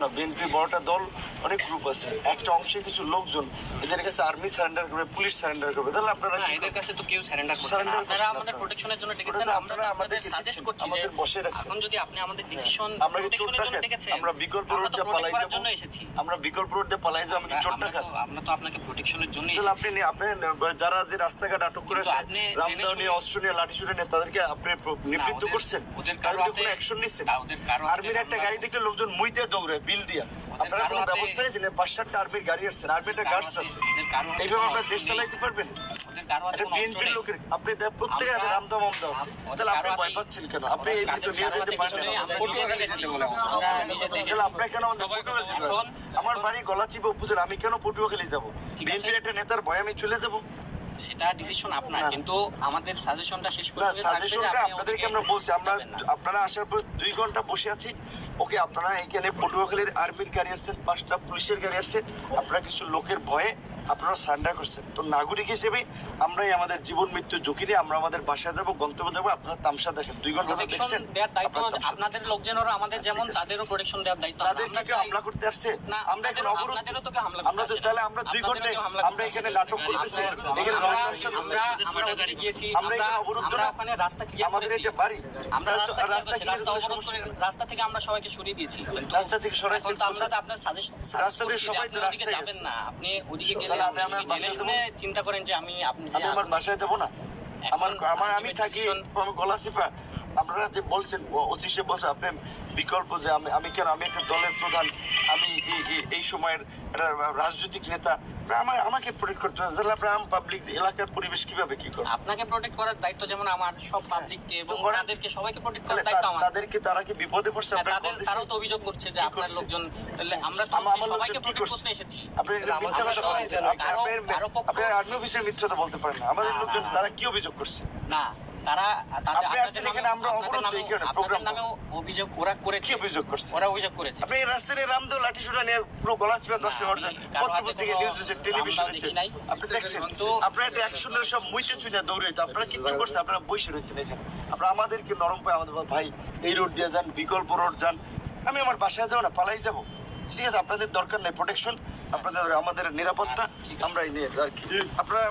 না বিএনপি বড়টা দল অনেক গ্রুপ আছে। একটা অংশে কিছু লোকজন এদের কাছে আর্মি সারেন্ডার করবে পুলিশ সারেন্ডার করবে। তাহলে আপনারা না এদের কাছে তো কেউ সারেন্ডার করছে না। আপনারা আমাদের প্রোটেকশনের জন্য ডেকেছেন আমরা আমাদেরকে সাজেস্ট করছি যে বসে রাখছেন। এখন যদি আপনি আমাদের ডিসিশন আমরা প্রোটেকশনের জন্য ডেকেছেন আমরা বিকল্প রোড দিয়ে পালাই যাব? জন্য এসেছি। আমরা বিকল্প রোড দিয়ে পালাই যাব চোর আমরা তো- আপনাকে প্রোটেকশনের জন্য তাহলে আপনি আপনি যারা যে রাস্তাঘাট আটক করেছে আপনি জেনে রামদাও নিয়ে অস্ত্র নিয়ে লাঠি ছুটে নিয়ে তাদেরকে আপনি নিবৃত্ত করছেন? ওদের কারও হাতে- অ্যাকশন নিচ্ছেন। না, ওদের কারও আর্মির একটা গাড়ি দেখলে লোকজন মুই দিয়ে দৌড়ে। বিল দিয়া। আপনারা কোনো ব্যবস্থা নিয়েছেন পাঁচ সাতটা আর্মির গাড়ি আসছেন আর্মির একটা গার্ডস আছে কারও এইভাবে আপনার দেশ চালাইতে পারবেন? কারও কোনো আপনি প্রত্যেকে আমরা- আছে। তাহলে আপনি ভয় পাচ্ছেন কেন? আপনি এই নিয়ে যেতে পারেন আপনার কেন বাড়ি গলাচিপা উপজেলা আমি কেন পটুয়াখালী যাব? বিএনপির একটা নেতার ভয় আমি চলে যাব। সেটা ডিসিশন আপনার কিন্তু আমাদের সাজেশনটা শেষ পর্যন্ত সাজেশনটা আপনাদেরকে আমরা বলছি আমরা আপনারা আসার পর দুই ঘণ্টা বসে আছি। ওকে, আপনারা এখানে পটুয়াখালীর আর্মির গাড়ি আসছেন পাঁচটা পুলিশের গাড়ি আসছে। আপনারা কিছু লোকের ভয়ে আপনারা সান্ডার করছেন। তো নাগরিক হিসেবে আমরাই আমাদের জীবন মৃত্যু ঝুঁকি নিয়ে আমরা আমাদের বাসায় যাব গন্তব্য যাব আপনারা তামসা দেখেন। দুই ঘণ্টা দেখছেন আপনাদের লোকজনেরও আমাদের যেমন তাদেরও প্রোটেকশন দেওয়ার দায়িত্ব তাদের আমরা কি হামলা করতে আসছে? আমরা এখন অবরোধ আমরা তো তাহলে আমরা দুই হামলা আমরা এখানে নাটক করতেছি। আমরা- এখানে গিয়েছি আমরা এখানে অবরোধ করা- ওখানে রাস্তা ক্লিয়ার আমাদের এটা বাড়ি। আমরা রাস্তা রাস্তা রাস্তা অবরোধ করে রাস্তা থেকে আমরা সবাইকে সরিয়ে দিয়েছি। রাস্তা থেকে তো আমরা তো আপনার সাজেস্ট রাস্তা থেকে সবাই তো রাস্তায় যাবেন না। আপনি ওদিকে গেলে চিন্তা করেন যে আমি আপনি আমি আমার বাসায় যাব না। আমার আমার আমি থাকি গলাসিফা। আপনারা যে বলছেন ওসি সে বলছে আপনি বিকল্প যে আমি আমি কেন? আমি একটা দলের প্রধান। আমি এই- সময়ের রাজনৈতিক নেতা। আমার আমাকে প্রোটেক্ট করতে হবে। তাহলে আপনারা পাবলিক এলাকার পরিবেশ কীভাবে কি করবেন আপনাকে প্রোটেক্ট করার দায়িত্ব যেমন আমার সব পাবলিককে এবং তাদেরকে সবাইকে প্রোটেক্ট করার দায়িত্ব আমার। তাদেরকে তারা কি বিপদে পড়ছে? হ্যাঁ, তাদের তারাও তো অভিযোগ করছে যে আপনার লোকজন তাহলে আমরা তো সবাইকে প্রোটেক্ট করতে এসেছি। আপনি আপনার- কারও আর্মি অফিসের মিথ্যাটা বলতে পারেন না। আমাদের লোকজন। তারা কি অভিযোগ করছে? না। তারা আপনাদের নামেও অভিযোগ ওরা করেছে। অভিযোগ করছে? ওরা অভিযোগ করেছে। আপনি রাস্তায় রামদেও লাঠি সুটা নিয়ে পুরো গলা চিপে দশ না, মিনিট আমি কারও হাতে পত্রিকা কোনো নিউজ আছে টেলিভিশন রামদাও আপনি দেখছেন? তো- আপনারা একটা অ্যাকশনের সব মুইতে চুনে দৌড়াইতে আপনারা কিচ্ছু করছেন? আপনারা বসে রয়েছেন এখানে। আপনারা আমাদেরকে নরম পায় আমাদের ভাই এই রোড দিয়ে যান বিকল্প রোড যান। আমি আমার বাসায় যাব না পালাই যাব। ঠিক আছে আপনাদের দরকার নেই প্রোটেকশন আপনাদের আমাদের নিরাপত্তা আমরা এই নিয়ে আর কি। আপনারা